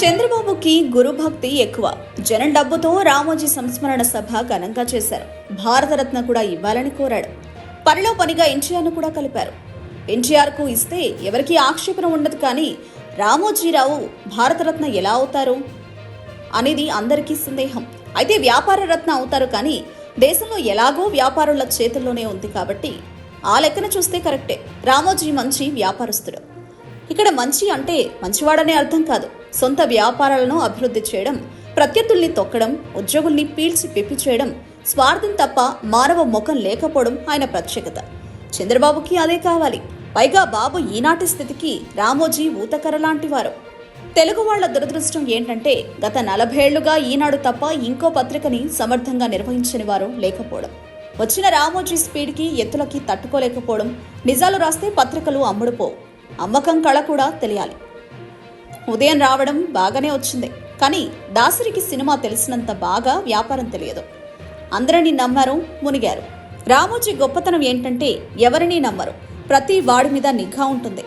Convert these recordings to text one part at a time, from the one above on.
చంద్రబాబుకి గురుభక్తి ఎక్కువ. జనం డబ్బుతో రామోజీ సంస్మరణ సభ ఘనంగా చేశారు. భారతరత్న కూడా ఇవ్వాలని కోరాడు. పనిలో పనిగా ఎన్టీఆర్ను కూడా కలిపారు. ఎన్టీఆర్కు ఇస్తే ఎవరికి ఆక్షేపణ ఉండదు కానీ రామోజీరావు భారతరత్న ఎలా అవుతారు? అనేది అందరికీ సందేహం. అయితే వ్యాపార రత్న అవుతారు కానీ దేశంలో ఎలాగో వ్యాపారుల చేతుల్లోనే ఉంది కాబట్టి ఆ లెక్కన చూస్తే కరెక్టే. రామోజీ మంచి వ్యాపారస్తుడు. ఇక్కడ మంచి అంటే మంచివాడనే అర్థం కాదు. సొంత వ్యాపారాలను అభివృద్ధి చేయడం ప్రత్యర్థుల్ని తొక్కడం ఉద్యోగుల్ని పీల్చి పిప్పి చేయడం స్వార్థం తప్ప మానవ ముఖం లేకపోవడం ఆయన ప్రత్యేకత. చంద్రబాబుకి అదే కావాలి. పైగా బాబు ఈనాటి స్థితికి రామోజీ ఊతకర లాంటివారు తెలుగు వాళ్ళ దురదృష్టం ఏంటంటే గత నలభై ఏళ్ళుగా ఈనాడు తప్ప ఇంకో పత్రికని సమర్థంగా నిర్వహించని వారు లేకపోవడం. వచ్చిన రామోజీ స్పీడ్కి ఎత్తులకి తట్టుకోలేకపోవడం నిజాలు రాస్తే పత్రికలు అమ్ముడుపోవు అమ్మకం కళ కూడా తెలియాలి. ఉదయం రావడం బాగానే వచ్చింది. కానీ దాసరికి సినిమా తెలిసినంత బాగా వ్యాపారం తెలియదు. అందరినీ నమ్మారు మునిగారు. రామోజీ గొప్పతనం ఏంటంటే ఎవరినీ నమ్మరు. ప్రతి వాడి మీద నిఘా ఉంటుంది.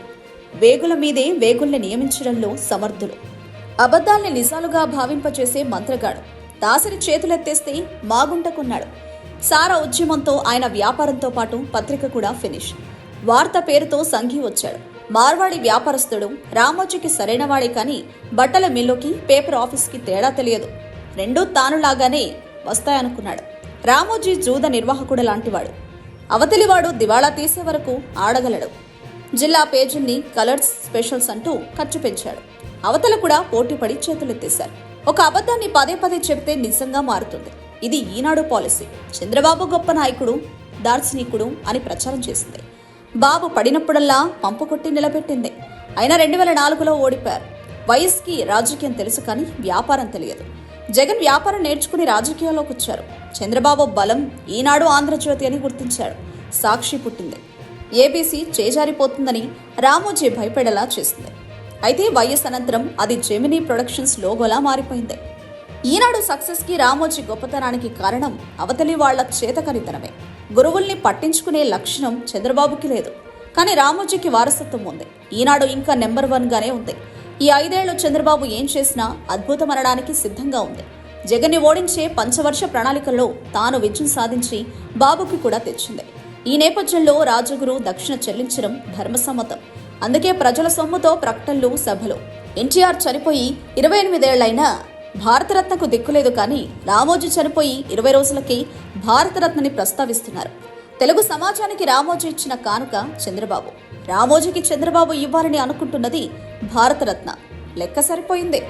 వేగుల మీదే వేగుల్ని నియమించడంలో సమర్థులు. అబద్ధాల్ని నిజాలుగా భావింపచేసే మంత్రగాడు. దాసరి చేతులెత్తేస్తే మాగుంటకున్నాడు సారా ఉద్యమంతో ఆయన వ్యాపారంతో పాటు పత్రిక కూడా ఫినిష్. వార్త పేరుతో సంఘి వచ్చాడు. మార్వాడి వ్యాపారస్తుడు రామోజీకి సరైనవాడే కానీ బట్టల మిల్లుకి పేపర్ ఆఫీస్కి తేడా తెలియదు. రెండూ తానులాగానే వస్తాయనుకున్నాడు. రామోజీ జూద నిర్వాహకుడు లాంటివాడు. అవతలివాడు దివాళా తీసే వరకు ఆడగలడు. జిల్లా పేజీల్ని కలర్స్ స్పెషల్స్ అంటూ ఖర్చు పెంచాడు. అవతల కూడా పోటీపడి చేతులెత్తేశారు. ఒక అబద్ధాన్ని పదే పదే చెప్తే నిజంగా మారుతుంది. ఇది ఈనాడు పాలసీ. చంద్రబాబు గొప్ప నాయకుడు దార్శనికుడు అని ప్రచారం చేసింది. బాబు పడినప్పుడల్లా పంపు కొట్టి నిలబెట్టింది. అయినా రెండు వేల నాలుగులో ఓడిపారు వయస్కి రాజకీయం తెలుసు కానీ వ్యాపారం తెలియదు. జగన్ వ్యాపారం నేర్చుకుని రాజకీయాల్లోకి వచ్చారు. చంద్రబాబు బలం ఈనాడు ఆంధ్రజ్యోతి అని గుర్తించాడు. సాక్షి పుట్టింది. ఏబీసీ చేజారిపోతుందని రామోజీ భయపడేలా చేసింది. అయితే వైఎస్ అనంతరం అది జెమినీ ప్రొడక్షన్స్ లోగోలా మారిపోయింది. ఈనాడు సక్సెస్కి రామోజీ గొప్పతనానికి కారణం అవతలి వాళ్ళ చేతకనితనమే. గురువుల్ని పట్టించుకునే లక్షణం చంద్రబాబుకి లేదు. కానీ రామోజీకి వారసత్వం ఉంది. ఈనాడు ఇంకా నెంబర్ వన్ గానే ఉంది. ఈ ఐదేళ్ళు చంద్రబాబు ఏం చేసినా అద్భుతమనడానికి సిద్ధంగా ఉంది. జగన్ని ఓడించే పంచవర్ష ప్రణాళికల్లో తాను విజయం సాధించి బాబుకి కూడా తెచ్చింది. ఈ నేపథ్యంలో రాజగురు దక్షిణ చెల్లించడం ధర్మసమ్మతం అందుకే ప్రజల సొమ్ముతో ప్రకటనలు సభలు. ఎన్టీఆర్ చనిపోయి ఇరవై ఎనిమిదేళ్ళైనా భారతరత్నకు దిక్కులేదు కానీ రామోజీ చనిపోయి ఇరవై రోజులకి భారతరత్నని ప్రస్తావిస్తున్నారు. తెలుగు సమాజానికి రామోజీ ఇచ్చిన కానుక చంద్రబాబు. రామోజీకి చంద్రబాబు ఇవ్వాలని అనుకుంటున్నది భారతరత్న. లెక్క సరిపోయిందే.